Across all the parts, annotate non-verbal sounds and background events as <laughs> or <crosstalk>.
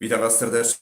Witam Was serdecznie.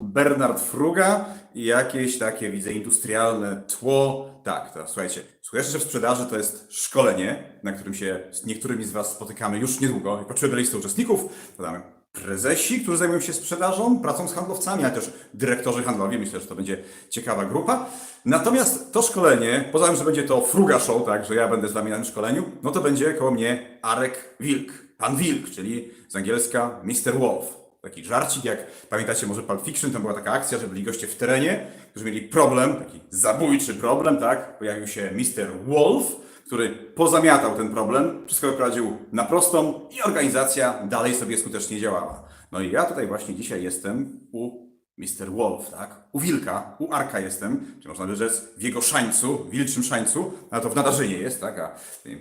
Bernard Fruga i jakieś takie, widzę, industrialne tło. Tak, to słuchajcie, Słuchajcie, w sprzedaży to jest szkolenie, na którym się z niektórymi z Was spotykamy już niedługo. Jak patrzymy na listę uczestników, to mamy prezesi, którzy zajmują się sprzedażą, pracą z handlowcami, ale też dyrektorzy handlowi. Myślę, że to będzie ciekawa grupa. Natomiast to szkolenie, poza tym, że będzie to Fruga Show, tak, że ja będę z Wami na tym szkoleniu, no to będzie koło mnie Arek Wilk, pan Wilk, czyli z angielska Mr. Wolf. Taki żarcik, jak pamiętacie może Pulp Fiction, to była taka akcja, że byli goście w terenie, którzy mieli problem, taki zabójczy problem, tak? Pojawił się Mr. Wolf, który pozamiatał ten problem, wszystko wyprowadził na prostą i organizacja dalej sobie skutecznie działała. No i ja tutaj właśnie dzisiaj jestem u Mr. Wolf, tak? U Wilka, u Arka jestem, czy można by rzec w jego szańcu, wilczym szańcu, ale to w Nadarzynie jest, tak? A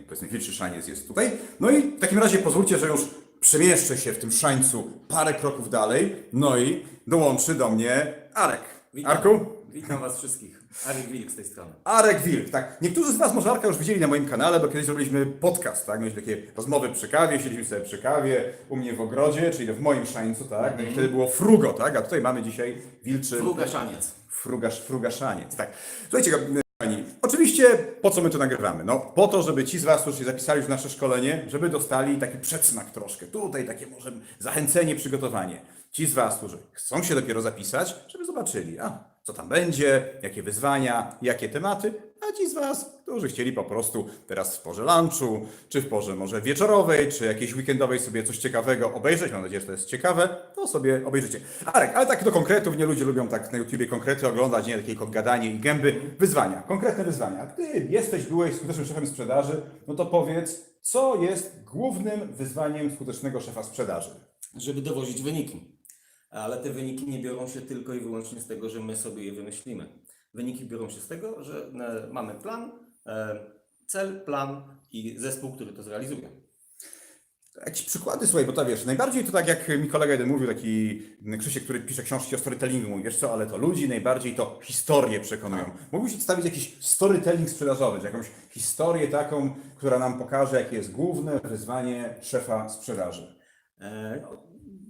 powiedzmy wilczy szaniec jest tutaj. No i w takim razie pozwólcie, że już przemieszczę się w tym szańcu parę kroków dalej, no i dołączy do mnie Arek. Witam. Arku? Witam Was wszystkich. Arek Wilk z tej strony. Arek Wilk, tak. Niektórzy z Was może Arka już widzieli na moim kanale, bo kiedyś zrobiliśmy podcast, tak? Mieliśmy takie rozmowy przy kawie, siedzieliśmy sobie przy kawie u mnie w ogrodzie, czyli w moim szańcu, tak? No i wtedy było frugo, tak? A tutaj mamy dzisiaj wilczy... Frugaszaniec. Frugasz, frugaszaniec, tak. Słuchajcie, oczywiście po co my to nagrywamy? No po to, żeby ci z Was, którzy się zapisali w nasze szkolenie, żeby dostali taki przedsmak troszkę. Tutaj takie może zachęcenie, przygotowanie. Ci z Was, którzy chcą się dopiero zapisać, żeby zobaczyli, a co tam będzie, jakie wyzwania, jakie tematy, a ci z Was, którzy chcieli po prostu teraz w porze lunchu, czy w porze może wieczorowej, czy jakiejś weekendowej sobie coś ciekawego obejrzeć, mam nadzieję, że to jest ciekawe, to sobie obejrzycie. Arek, ale tak do konkretów, nie ludzie lubią tak na YouTubie konkrety oglądać, nie takie gadanie i gęby. Wyzwania, konkretne wyzwania. Ty jesteś, byłeś skutecznym szefem sprzedaży, no to powiedz, co jest głównym wyzwaniem skutecznego szefa sprzedaży? Żeby dowozić wyniki. Ale te wyniki nie biorą się tylko i wyłącznie z tego, że my sobie je wymyślimy. Wyniki biorą się z tego, że e, mamy plan, e, cel, plan i zespół, który to zrealizuje. Jakieś przykłady, słuchaj, bo to wiesz, najbardziej to tak jak mi kolega jeden mówił, taki Krzysiek, który pisze książki o storytellingu, mówi, wiesz co, ale to ludzi najbardziej to historie przekonują. Mógłbyś przedstawić jakiś storytelling sprzedażowy, czy jakąś historię taką, która nam pokaże, jakie jest główne wyzwanie szefa sprzedaży. E, no,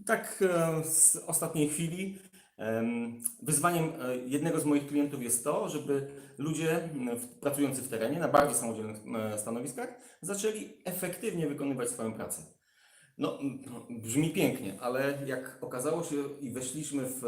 Tak e, z ostatniej chwili em, wyzwaniem e, jednego z moich klientów jest to, żeby ludzie pracujący w terenie na bardziej samodzielnych stanowiskach zaczęli efektywnie wykonywać swoją pracę. No, brzmi pięknie, ale jak okazało się i weszliśmy w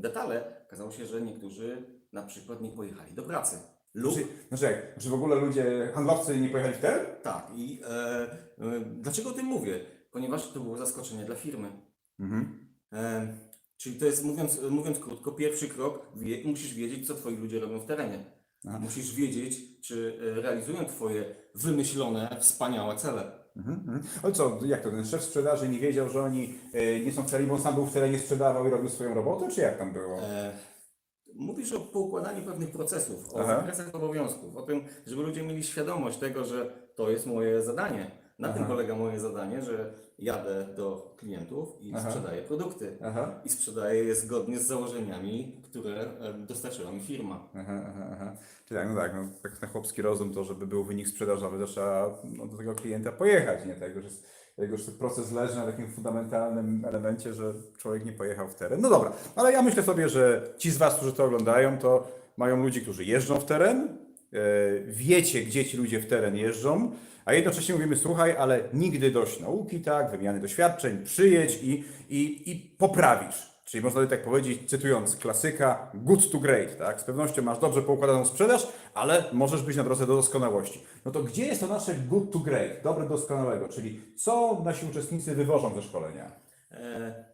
detale, okazało się, że niektórzy na przykład nie pojechali do pracy. Lub Znaczy, znaczy jak, że w ogóle ludzie, handlowcy nie pojechali w teren? tak, i e, e, dlaczego o tym mówię? Ponieważ to było zaskoczenie dla firmy. Mhm. E, czyli to jest, mówiąc, mówiąc krótko, pierwszy krok, wie, musisz wiedzieć, co twoi ludzie robią w terenie. Aha. Musisz wiedzieć, czy e, realizują twoje wymyślone, wspaniałe cele. Mhm. mhm. Ale co, jak to, ten szef sprzedaży nie wiedział, że oni e, nie są w terenie, bo on sam był w terenie, sprzedawał i robił swoją robotę, czy jak tam było? E, mówisz o poukładaniu pewnych procesów, o Aha. zakresach obowiązków, o tym, żeby ludzie mieli świadomość tego, że to jest moje zadanie. Na tym Aha. polega moje zadanie, że jadę do klientów i Aha. sprzedaję produkty. Aha. I sprzedaję je zgodnie z założeniami, które e, dostarczyła mi firma. Aha, aha, aha. Czyli tak, no tak, no, tak na chłopski rozum to, żeby był wynik sprzedażowy, to trzeba no, do tego klienta pojechać, nie? Tak, już jest, ten proces leży na takim fundamentalnym elemencie, że człowiek nie pojechał w teren. No dobra, ale ja myślę sobie, że ci z Was, którzy to oglądają, to mają ludzi, którzy jeżdżą w teren, e, wiecie, gdzie ci ludzie w teren jeżdżą, a jednocześnie mówimy, słuchaj, ale nigdy dość nauki, tak, wymiany doświadczeń, przyjedź i, i, i poprawisz. Czyli można by tak powiedzieć, cytując klasyka, good to great, tak? Z pewnością masz dobrze poukładaną sprzedaż, ale możesz być na drodze do doskonałości. No to gdzie jest to nasze good to great, dobre do doskonałego, czyli co nasi uczestnicy wywożą ze szkolenia? E,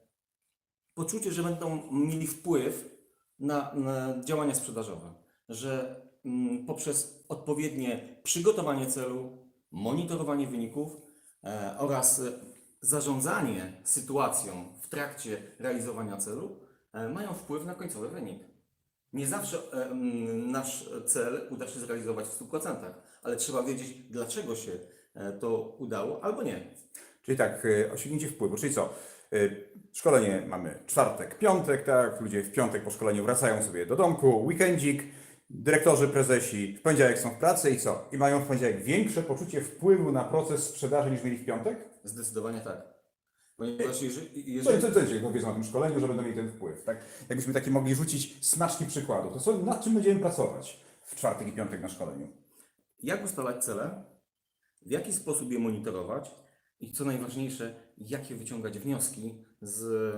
poczucie, że będą mieli wpływ na, na działania sprzedażowe, że mm, poprzez odpowiednie przygotowanie celu, monitorowanie wyników e, oraz e, zarządzanie sytuacją w trakcie realizowania celu e, mają wpływ na końcowy wynik. Nie zawsze nasz cel uda się zrealizować w 100%, ale trzeba wiedzieć, dlaczego się to udało albo nie. Czyli tak, osiągnięcie wpływu, czyli co? Szkolenie mamy czwartek, piątek, tak? Ludzie w piątek po szkoleniu wracają sobie do domku, weekendzik, dyrektorzy, prezesi w poniedziałek są w pracy i co? I mają w poniedziałek większe poczucie wpływu na proces sprzedaży niż mieli w piątek? Zdecydowanie tak. Ponieważ jeżeli, Co, jeżeli co, co dzisiaj powiedzą o tym szkoleniu, że będą mieli ten wpływ, tak? Jakbyśmy takie mogli rzucić smaczki przykładów, to co, nad czym będziemy pracować w czwartek i piątek na szkoleniu? jak ustalać cele, w jaki sposób je monitorować i co najważniejsze, jakie wyciągać wnioski z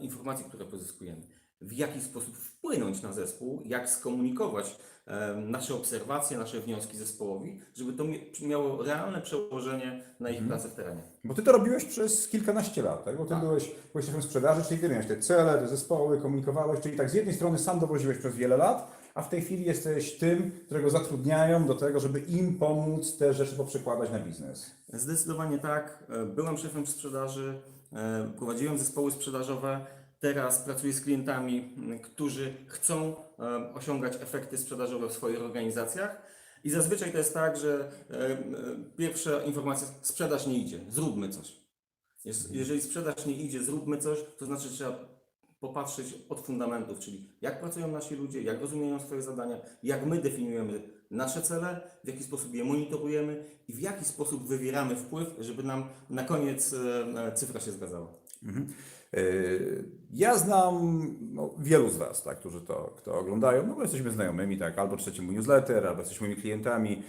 informacji, które pozyskujemy. W jaki sposób wpłynąć na zespół, jak skomunikować e, nasze obserwacje, nasze wnioski zespołowi, żeby to miało realne przełożenie na ich pracę w terenie. Bo ty to robiłeś przez kilkanaście lat, tak? Bo ty Tak. byłeś, byłeś szefem sprzedaży, czyli ty miałeś te cele, te zespoły, komunikowałeś, czyli tak z jednej strony sam dowoziłeś przez wiele lat, a w tej chwili jesteś tym, którego zatrudniają do tego, żeby im pomóc te rzeczy poprzekładać na biznes. Zdecydowanie tak. E, Byłem szefem sprzedaży, e, prowadziłem zespoły sprzedażowe. Teraz pracuję z klientami, m, którzy chcą e, osiągać efekty sprzedażowe w swoich organizacjach. I zazwyczaj to jest tak, że e, e, pierwsza informacja, sprzedaż nie idzie, zróbmy coś. Jeżeli sprzedaż nie idzie, zróbmy coś, to znaczy trzeba popatrzeć od fundamentów, czyli jak pracują nasi ludzie, jak rozumieją swoje zadania, jak my definiujemy nasze cele, w jaki sposób je monitorujemy i w jaki sposób wywieramy wpływ, żeby nam na koniec cyfra się zgadzała. Yy, Ja znam no, wielu z Was, tak, którzy to, to oglądają, no bo jesteśmy znajomymi, tak, albo mój newsletter, albo jesteśmy moimi klientami,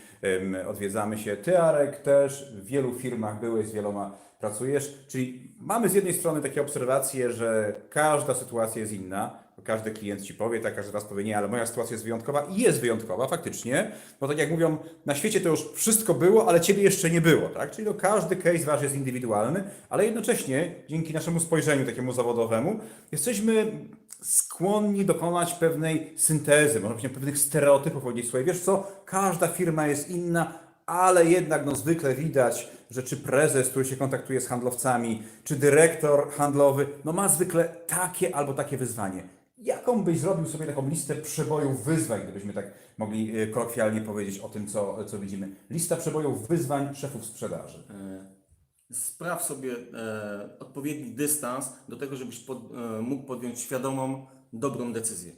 odwiedzamy się. Ty, Arek, też w wielu firmach byłeś, z wieloma pracujesz, czyli mamy z jednej strony takie obserwacje, że każda sytuacja jest inna, każdy klient Ci powie, tak, każdy raz powie nie, ale moja sytuacja jest wyjątkowa i jest wyjątkowa faktycznie, bo tak jak mówią, na świecie to już wszystko było, ale Ciebie jeszcze nie było, tak, czyli to każdy case Wasz jest indywidualny, ale jednocześnie dzięki naszemu spojrzeniu takiemu zawodowemu jesteśmy skłonni dokonać pewnej syntezy, można powiedzieć pewnych stereotypów, powiedzieć słuchaj, wiesz co, każda firma jest inna, ale jednak no, zwykle widać, że czy prezes, który się kontaktuje z handlowcami, czy dyrektor handlowy, no ma zwykle takie albo takie wyzwanie. Jaką byś zrobił sobie taką listę przebojów wyzwań, gdybyśmy tak mogli e, kolokwialnie powiedzieć o tym, co, co widzimy? Lista przebojów wyzwań szefów sprzedaży. E, Spraw sobie e, odpowiedni dystans do tego, żebyś pod, mógł podjąć świadomą, dobrą decyzję.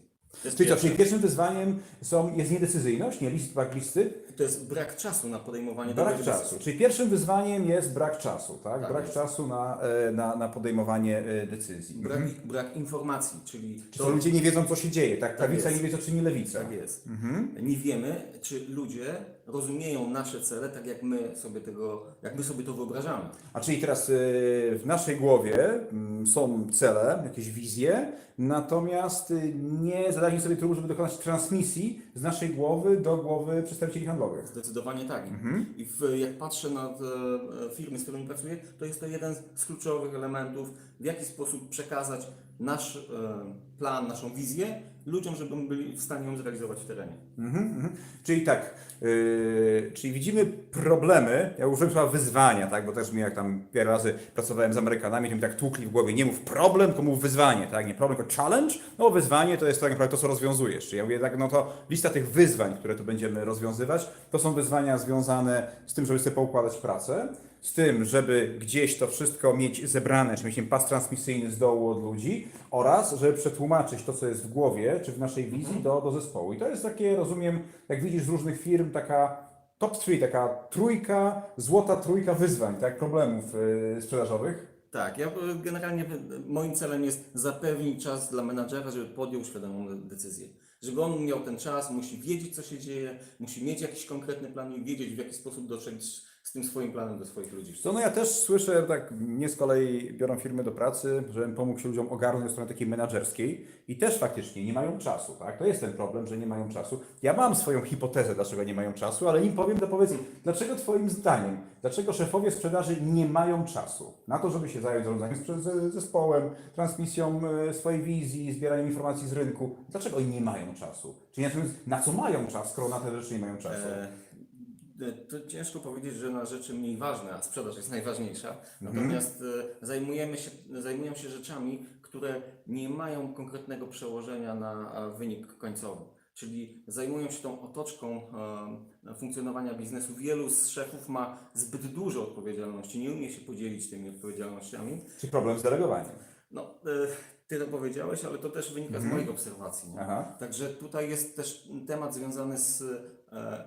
Jest, Czyli co, pierwsze. czyli pierwszym wyzwaniem są, jest niedecyzyjność, nie list, brak listy, to jest brak czasu na podejmowanie Brak czasu. decyzji. Czyli pierwszym wyzwaniem jest brak czasu, tak? Tak brak jest. czasu na, e, na, na podejmowanie e, decyzji. Brak, Mhm. brak informacji, czyli Czy to ludzie nie wiedzą, co się dzieje, tak? Prawica jest. nie wie, co czyni lewica. Tak jest. Mhm. Nie wiemy, czy ludzie rozumieją nasze cele tak, jak my sobie, tego, jak my sobie to wyobrażamy. A czyli teraz e, w naszej głowie mm, są cele, jakieś wizje, natomiast e, nie zadaliśmy sobie trudu, żeby dokonać transmisji z naszej głowy do głowy przedstawicieli handlowych. Zdecydowanie tak. Mhm. I w, jak patrzę na e, firmy, z którymi pracuję, to jest to jeden z kluczowych elementów, w jaki sposób przekazać nasz e, plan, naszą wizję ludziom, żeby byli w stanie ją zrealizować w terenie. Mhm, mhm. Czyli tak, yy, czyli widzimy problemy, ja użyłem słowa wyzwania, tak, bo też mi jak tam wiele razy pracowałem z Amerykanami, to mi tak tłukli w głowie, nie mów problem, tylko mów wyzwanie, tak, nie problem, tylko challenge, no wyzwanie to jest tak naprawdę to, co rozwiązujesz, czyli ja mówię tak, no to lista tych wyzwań, które tu będziemy rozwiązywać, to są wyzwania związane z tym, żeby sobie poukładać pracę, z tym, żeby gdzieś to wszystko mieć zebrane, czy mieć wiem, pas transmisyjny z dołu od ludzi oraz, żeby przetłumaczyć to, co jest w głowie, czy w naszej wizji do, do zespołu. I to jest takie, rozumiem, jak widzisz z różnych firm, taka top three, taka trójka, złota trójka wyzwań, tak, problemów yy, sprzedażowych. Tak, ja e, generalnie e, moim celem jest zapewnić czas dla menadżera, żeby podjął świadomą decyzję. Żeby on miał ten czas, musi wiedzieć, co się dzieje, musi mieć jakiś konkretny plan i wiedzieć, w jaki sposób dotrzeć z tym swoim planem do swoich ludzi. Co no ja też słyszę, tak mnie z kolei biorą firmy do pracy, żebym pomógł się ludziom ogarnąć od strony takiej menedżerskiej i też faktycznie nie mają czasu, tak? To jest ten problem, że nie mają czasu. Ja mam swoją hipotezę, dlaczego nie mają czasu, ale im powiem, to powiedz, dlaczego twoim zdaniem, dlaczego szefowie sprzedaży nie mają czasu na to, żeby się zająć zarządzaniem zespołem, transmisją e, swojej wizji, zbieraniem informacji z rynku, dlaczego oni nie mają czasu? Czyli na co mają czas, skoro na te rzeczy nie mają czasu? E, to ciężko powiedzieć, że na rzeczy mniej ważne, a sprzedaż jest najważniejsza. Mhm. Natomiast e, zajmujemy się, zajmują się rzeczami, które nie mają konkretnego przełożenia na e, wynik końcowy. Czyli zajmują się tą otoczką funkcjonowania biznesu. Wielu z szefów ma zbyt dużo odpowiedzialności, nie umie się podzielić tymi odpowiedzialnościami. Czy problem z delegowaniem? No, ty to powiedziałeś, ale to też wynika z moich obserwacji. Aha. Także tutaj jest też temat związany z e,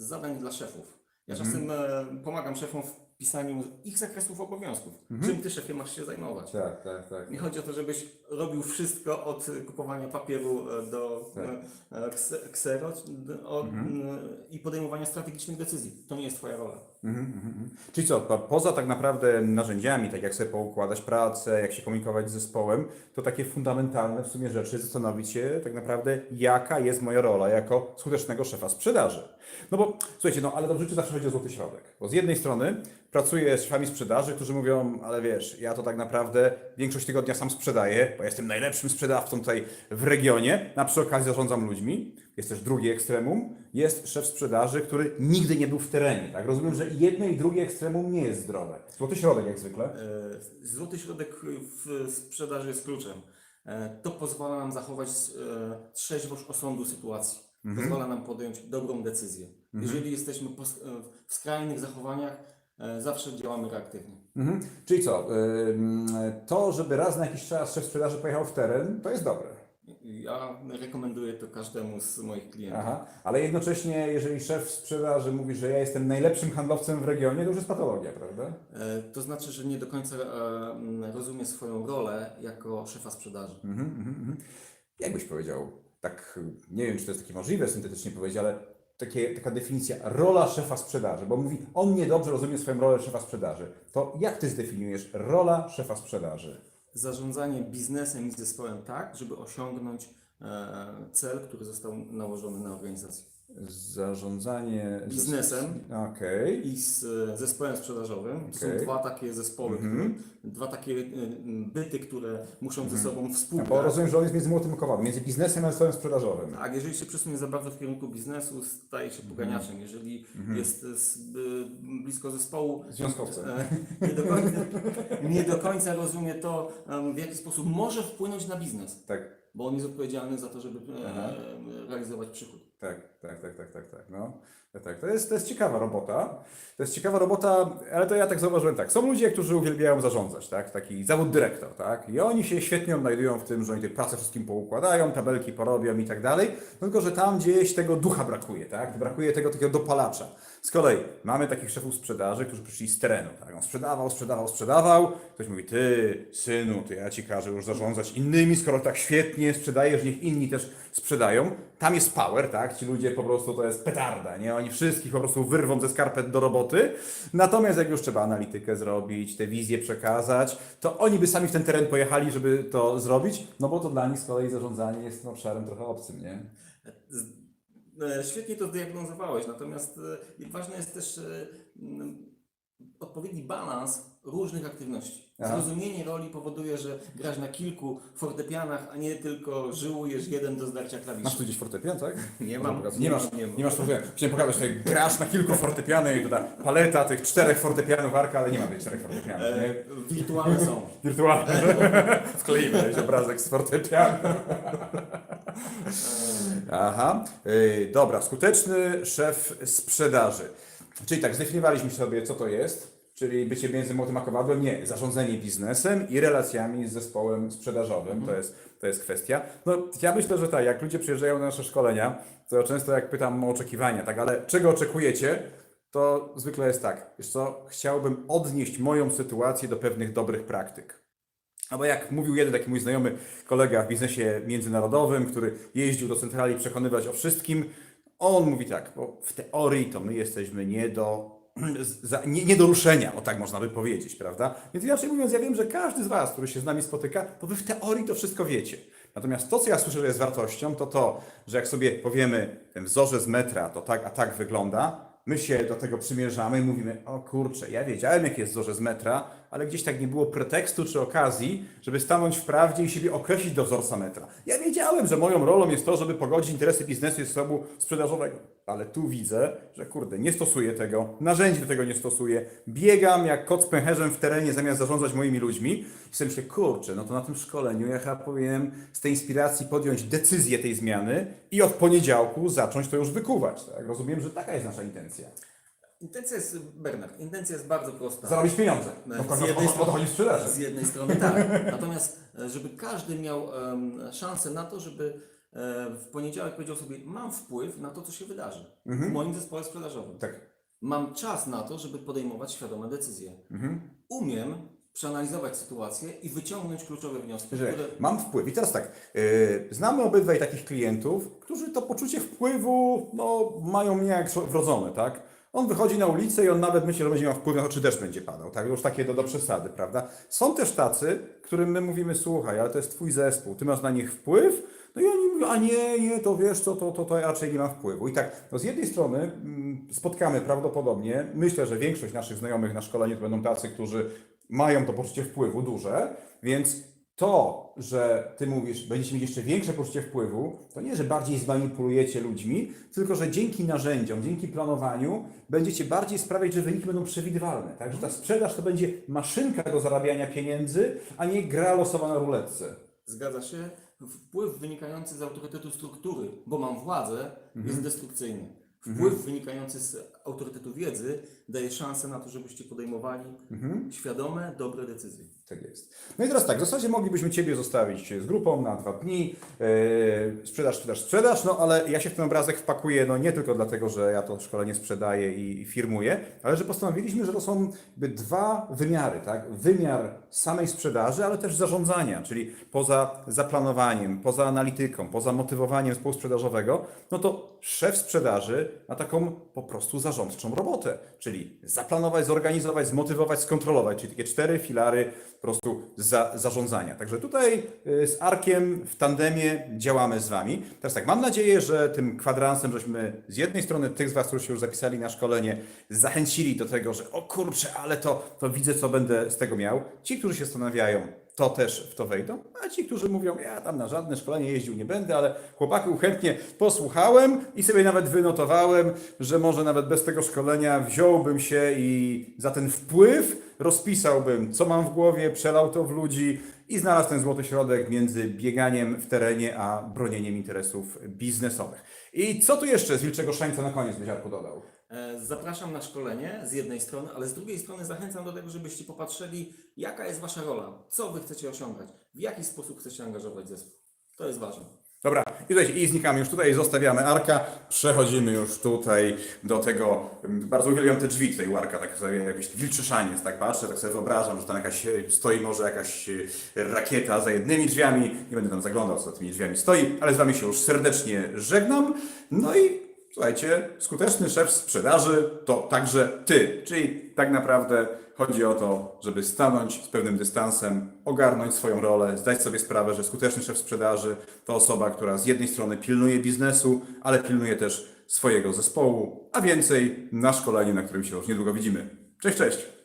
zadań dla szefów. Ja czasem e, pomagam szefom w pisaniu ich zakresów obowiązków. Mhm. Czym ty szefie masz się zajmować? Tak, tak, tak. Nie chodzi o to, żebyś robił wszystko od kupowania papieru e, do Tak. e, kse- ksero Mhm. i podejmowania strategicznych decyzji. To nie jest twoja rola. Mhm, mhm, mhm. Czyli co, po- poza tak naprawdę narzędziami, tak jak sobie poukładać pracę, jak się komunikować z zespołem, to takie fundamentalne w sumie rzeczy zastanowić się tak naprawdę, jaka jest moja rola jako skutecznego szefa sprzedaży. No bo słuchajcie, no ale w życiu zawsze chodzi o złoty środek. Bo z jednej strony pracuję z szefami sprzedaży, którzy mówią, ale wiesz, ja to tak naprawdę większość tygodnia sam sprzedaję, bo jestem najlepszym sprzedawcą tutaj w regionie, a przy okazji zarządzam ludźmi. Jest też drugi ekstremum, jest szef sprzedaży, który nigdy nie był w terenie. Tak? Rozumiem, że jedno i drugie ekstremum nie jest zdrowe. Złoty środek jak zwykle. E, Złoty środek w sprzedaży jest kluczem. E, To pozwala nam zachować e, trzeźwość osądu sytuacji. Mhm. Pozwala nam podjąć dobrą decyzję. Jeżeli jesteśmy w skrajnych zachowaniach, zawsze działamy reaktywnie. Mhm. Czyli co, to, żeby raz na jakiś czas szef sprzedaży pojechał w teren, to jest dobre. Ja rekomenduję to każdemu z moich klientów. Aha. Ale jednocześnie, jeżeli szef sprzedaży mówi, że ja jestem najlepszym handlowcem w regionie, to już jest patologia, prawda? E, To znaczy, że nie do końca e, rozumie swoją rolę jako szefa sprzedaży. Mhm, mhm, mhm. Jak byś powiedział, tak, nie wiem, czy to jest takie możliwe syntetycznie powiedzieć, ale takie, taka definicja, rola szefa sprzedaży, bo mówi, on niedobrze rozumie swoją rolę szefa sprzedaży. To jak ty zdefiniujesz rola szefa sprzedaży? Zarządzanie biznesem i zespołem tak, żeby osiągnąć e, cel, który został nałożony na organizację. Zarządzanie... Biznesem Okej. i z e, zespołem sprzedażowym. Okej. są dwa takie zespoły, Mhm. które, dwa takie e, byty, które muszą ze sobą Bo współgrać. rozumiem, że on jest między młotym a kowadłem, między biznesem a zespołem sprzedażowym. Tak, jeżeli się przesunie za bardzo w kierunku biznesu, staje się poganiaczem. Jeżeli jest z, y, blisko zespołu, Związkowcem. e, <laughs> nie, do końca, nie do końca rozumie to, w jaki sposób może wpłynąć na biznes, Tak, bo on jest odpowiedzialny za to, żeby e, Aha. realizować przychód. Tak, tak, tak, tak, tak, tak. No. Tak. To, jest, to jest ciekawa robota. To jest ciekawa robota, ale to ja tak zauważyłem tak. Są ludzie, którzy uwielbiają zarządzać, tak? Taki zawód dyrektor, tak? I oni się świetnie odnajdują w tym, że oni tej pracę wszystkim poukładają, tabelki porobią i tak dalej. No tylko, że tam gdzieś tego ducha brakuje, tak? Brakuje tego takiego dopalacza. Z kolei mamy takich szefów sprzedaży, którzy przyszli z terenu, tak? On sprzedawał, sprzedawał, sprzedawał. Ktoś mówi, ty, synu, to ja ci każę już zarządzać innymi, skoro tak świetnie sprzedajesz, niech inni też sprzedają. Tam jest power, tak? Ci ludzie po prostu to jest petarda, nie? Oni wszystkich po prostu wyrwą ze skarpet do roboty. Natomiast jak już trzeba analitykę zrobić, te wizje przekazać, to oni by sami w ten teren pojechali, żeby to zrobić, no bo to dla nich z kolei zarządzanie jest obszarem trochę obcym, nie? E, Świetnie to zdiagnozowałeś, natomiast e, ważny jest też e, odpowiedni balans różnych aktywności. Aha. Zrozumienie roli powoduje, że grasz na kilku fortepianach, a nie tylko żyłujesz jeden do zdarcia Masz klawiszy. tu gdzieś fortepian, tak? Nie mam, Nie, nie masz, nie nie masz fortepianu. Chciałem pokazać, że grasz na kilku fortepianach i ta paleta tych czterech fortepianów arka, ale nie ma tych czterech fortepianów? E, wirtualne są. <laughs> Wirtualne. <laughs> Wkleimy jakiś obrazek z fortepianu. <laughs> Aha. Yy, dobra, skuteczny szef sprzedaży. Czyli tak, zdefiniowaliśmy sobie, co to jest. Czyli bycie między młotem a kowadłem? Nie. Zarządzanie biznesem i relacjami z zespołem sprzedażowym. To, jest, to jest kwestia. No, ja myślę, że tak, jak ludzie przyjeżdżają na nasze szkolenia, to często jak pytam o oczekiwania, tak, ale czego oczekujecie? To zwykle jest tak, wiesz co, chciałbym odnieść moją sytuację do pewnych dobrych praktyk. No bo jak mówił jeden taki mój znajomy kolega w biznesie międzynarodowym, który jeździł do centrali przekonywać o wszystkim, on mówi tak, bo w teorii to my jesteśmy nie do, za, nie, nie do ruszenia, o tak można by powiedzieć, prawda? Więc inaczej mówiąc, ja wiem, że każdy z Was, który się z nami spotyka, to Wy w teorii to wszystko wiecie. Natomiast to, co ja słyszę, że jest wartością, to to, że jak sobie powiemy ten wzorzec metra, to tak, a tak wygląda, my się do tego przymierzamy i mówimy, o kurczę, ja wiedziałem, jaki jest wzorzec metra, ale gdzieś tak nie było pretekstu czy okazji, żeby stanąć w prawdzie i siebie określić do wzorca metra. Ja wiedziałem, że moją rolą jest to, żeby pogodzić interesy biznesu i zasobu sprzedażowego, ale tu widzę, że kurde, nie stosuję tego, narzędzi do tego nie stosuję, biegam jak kot z pęcherzem w terenie zamiast zarządzać moimi ludźmi i sobie myślę, kurczę, no to na tym szkoleniu ja chyba powinienem z tej inspiracji podjąć decyzję tej zmiany i od poniedziałku zacząć to już wykuwać. Tak? Rozumiem, że taka jest nasza intencja. Intencja jest, Bernard, intencja jest bardzo prosta. Zarobić pieniądze. E, No, z jednej sprzedaży. Z jednej strony tak. Natomiast, e, żeby każdy miał em, szansę na to, żeby w poniedziałek powiedział sobie, mam wpływ na to, co się wydarzy w moim zespole sprzedażowym. Tak. mam czas na to, żeby podejmować świadome decyzje. Umiem przeanalizować sytuację i wyciągnąć kluczowe wnioski, że które mam wpływ. I teraz tak, yy, znamy obydwaj takich klientów, którzy to poczucie wpływu no, mają niejak wrodzone, tak? On wychodzi na ulicę i on nawet myśli, że będzie miał wpływ na to, czy deszcz będzie padał, tak? Już takie do, do przesady, prawda? Są też tacy, którym my mówimy, słuchaj, ale to jest twój zespół, ty masz na nich wpływ, no i oni mówią, a nie, nie, to wiesz co, to, to, to raczej nie ma wpływu. I tak, no z jednej strony mm, spotkamy prawdopodobnie, myślę, że większość naszych znajomych na szkoleniu to będą tacy, którzy mają to poczucie wpływu duże, więc to, że ty mówisz, będziecie mieć jeszcze większe poczucie wpływu, to nie, że bardziej zmanipulujecie ludźmi, tylko że dzięki narzędziom, dzięki planowaniu będziecie bardziej sprawiać, że wyniki będą przewidywalne. Tak? Że ta sprzedaż to będzie maszynka do zarabiania pieniędzy, a nie gra losowa na ruletce. zgadza się, wpływ wynikający z autorytetu struktury, bo mam władzę, jest destrukcyjny. Wpływ wynikający z autorytetu wiedzy daje szansę na to, żebyście podejmowali świadome, dobre decyzje. Tak jest. No i teraz tak, w zasadzie moglibyśmy Ciebie zostawić z grupą na dwa dni, yy, sprzedaż, sprzedaż, sprzedaż, no ale ja się w ten obrazek wpakuję, no nie tylko dlatego, że ja to szkolenie sprzedaję i, i firmuję, ale że postanowiliśmy, że to są dwa wymiary, tak? Wymiar samej sprzedaży, ale też zarządzania, czyli poza zaplanowaniem, poza analityką, poza motywowaniem zespołu sprzedażowego, no to szef sprzedaży ma taką po prostu zarządczą robotę, czyli zaplanować, zorganizować, zmotywować, skontrolować, czyli takie cztery filary po prostu za, zarządzania. Także tutaj y, z Arkiem w tandemie działamy z Wami. Teraz tak, mam nadzieję, że tym kwadransem żeśmy z jednej strony tych z Was, którzy się już zapisali na szkolenie, zachęcili do tego, że o kurczę, ale to, to widzę, co będę z tego miał. Ci, którzy się zastanawiają, to też w to wejdą, a ci, którzy mówią, ja tam na żadne szkolenie jeździł nie będę, ale chłopaków chętnie posłuchałem i sobie nawet wynotowałem, że może nawet bez tego szkolenia wziąłbym się i za ten wpływ rozpisałbym, co mam w głowie, przelał to w ludzi i znalazł ten złoty środek między bieganiem w terenie, a bronieniem interesów biznesowych. I co tu jeszcze z Wilczego Szańca na koniec byś Arku dodał? E, Zapraszam na szkolenie z jednej strony, ale z drugiej strony zachęcam do tego, żebyście popatrzyli, jaka jest Wasza rola, co Wy chcecie osiągać, w jaki sposób chcecie angażować zespół. To jest ważne. Dobra, i, słuchajcie, i znikamy już tutaj, zostawiamy Arka, przechodzimy już tutaj do tego, mm, bardzo uwielbiam te drzwi tutaj u Arka, tak sobie jakiś wilczy szaniec, tak patrzę, tak sobie wyobrażam, że tam jakaś, e, stoi może jakaś e, rakieta za jednymi drzwiami, nie będę tam zaglądał, co za tymi drzwiami stoi, ale z Wami się już serdecznie żegnam, no i Słuchajcie, skuteczny szef sprzedaży to także ty. Czyli tak naprawdę chodzi o to, żeby stanąć z pewnym dystansem, ogarnąć swoją rolę, zdać sobie sprawę, że skuteczny szef sprzedaży to osoba, która z jednej strony pilnuje biznesu, ale pilnuje też swojego zespołu, a więcej na szkoleniu, na którym się już niedługo widzimy. Cześć, cześć!